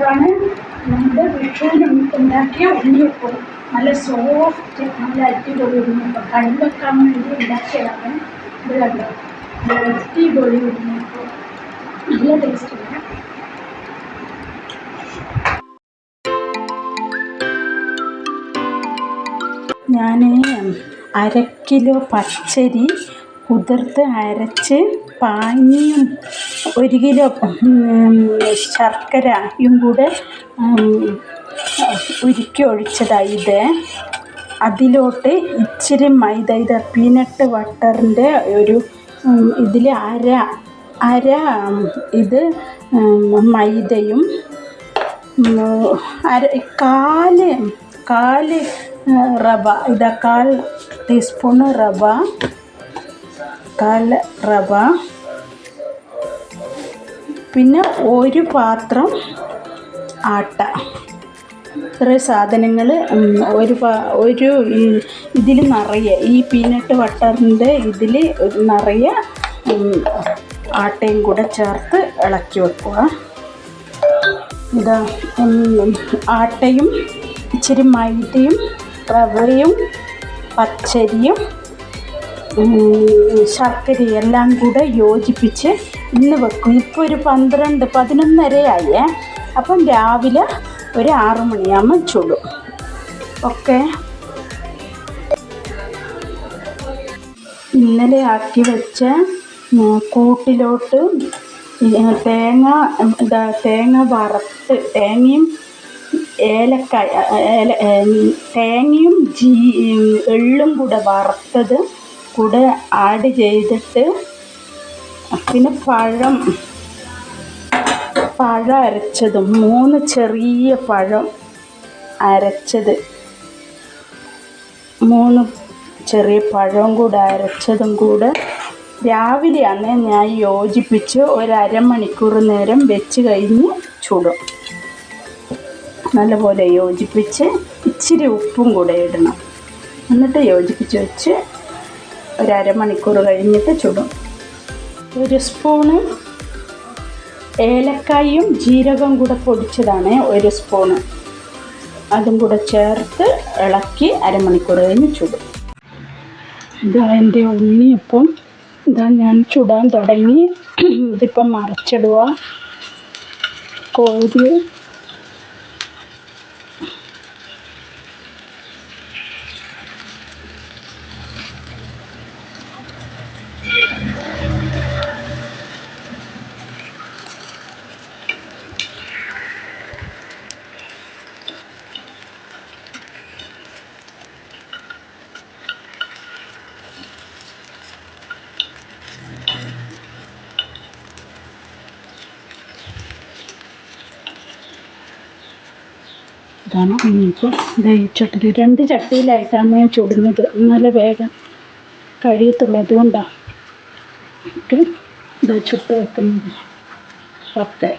ഇതാണ് നമ്മുടെ വിഷുവിന് ഉണ്ടാക്കിയ ഉണ്ണിയപ്പം. നല്ല സോഫ്റ്റ് നല്ല അടിപൊളി ഉണ്ണിയപ്പം. കണി വേണ്ടി ഉണ്ടാക്കിയതാണ്. ഇത് കണ്ടോ? അടിപൊളി ഉണ്ണിയപ്പം. നല്ല ടേസ്റ്റാണ് ഞാൻ അര കിലോ പച്ചരി കുതിർത്ത് അരച്ച് പാനിയും ഒരു കിലോ ശർക്കരയും കൂടെ ഉരുക്കി ഒഴിച്ചതായി ഇത്. അതിലോട്ട് ഇച്ചിരി മൈദ ഇത് പീനട്ട് ബട്ടറിന്റെ ഒരു ഇതിൽ അര അര ഇത് മൈദയും അര കാൽ കാൽ റവ ഇതാ കാൽ ടീസ്പൂണ് റവ കാൽ റവ. പിന്നെ ഒരു പാത്രം ആട്ട. ഇത്രയും സാധനങ്ങൾ ഒരു ഒരു ഇതിൽ നിറയെ ഈ പീനട്ട് ബട്ടറിന്റെ ഇതിൽ നിറയെ ആട്ടയും കൂടെ ചേർത്ത് ഇളക്കി വെക്കുക. ഇതാ ആട്ടയും ഇച്ചിരി മൈദയും റവയും പച്ചരിയും ശർക്കരയും എല്ലാം കൂടെ യോജിപ്പിച്ച് ഇന്ന് വെക്കും. ഇപ്പോൾ ഒരു പന്ത്രണ്ട് പതിനൊന്നരയായേ. അപ്പം രാവിലെ ഒരു ആറു മണിയാകുമ്പോൾ ചുടും. ഓക്കെ. ഇന്നലെ ആക്കി വെച്ച കൂട്ടിലോട്ട് തേങ്ങ എന്താ തേങ്ങ വറുത്ത് തേങ്ങയും ഏലക്കായ ഏല തേങ്ങയും ജീ എള്ളും കൂടെ വറുത്തത് കൂടെ ആഡ് ചെയ്തിട്ട് പിന്നെ പഴം പഴം അരച്ചതും മൂന്ന് ചെറിയ പഴം അരച്ചത്. മൂന്ന് ചെറിയ പഴവും കൂടെ അരച്ചതും കൂടെ രാവിലെയാണ് ഞാൻ യോജിപ്പിച്ച് ഒരു അരമണിക്കൂർ നേരം വെച്ച് കഴിഞ്ഞ് ചുടും. നല്ലപോലെ യോജിപ്പിച്ച് ഇച്ചിരി ഉപ്പും കൂടെ ഇടണം. എന്നിട്ട് യോജിപ്പിച്ച് വെച്ച് ഒരു അരമണിക്കൂർ കഴിഞ്ഞിട്ട് ചുടും. ഒരു സ്പൂണ് ഏലക്കായും ജീരകവും കൂടെ പൊടിച്ചതാണ് ഒരു സ്പൂണ്. അതും കൂടെ ചേർത്ത് ഇളക്കി അരമണിക്കൂർ കഴിഞ്ഞ് ചുടും. ഇതാ എന്റെ ഉണ്ണിയപ്പം ഇതാ ഞാൻ ചുടാൻ തുടങ്ങി. ഇതിപ്പം മറച്ചിടുക കോരി ഇതാണ് ഇതാ ഈ ചട്ടിയിൽ രണ്ട് ചട്ടിയിലായിട്ടാണ് ഞാൻ ചുടുന്നത്. നല്ല വേഗം കഴിയത്തുള്ളൂ അതുകൊണ്ടാണ് ഇതാ ചുട്ട് വെക്കുന്നത്. പത്ത്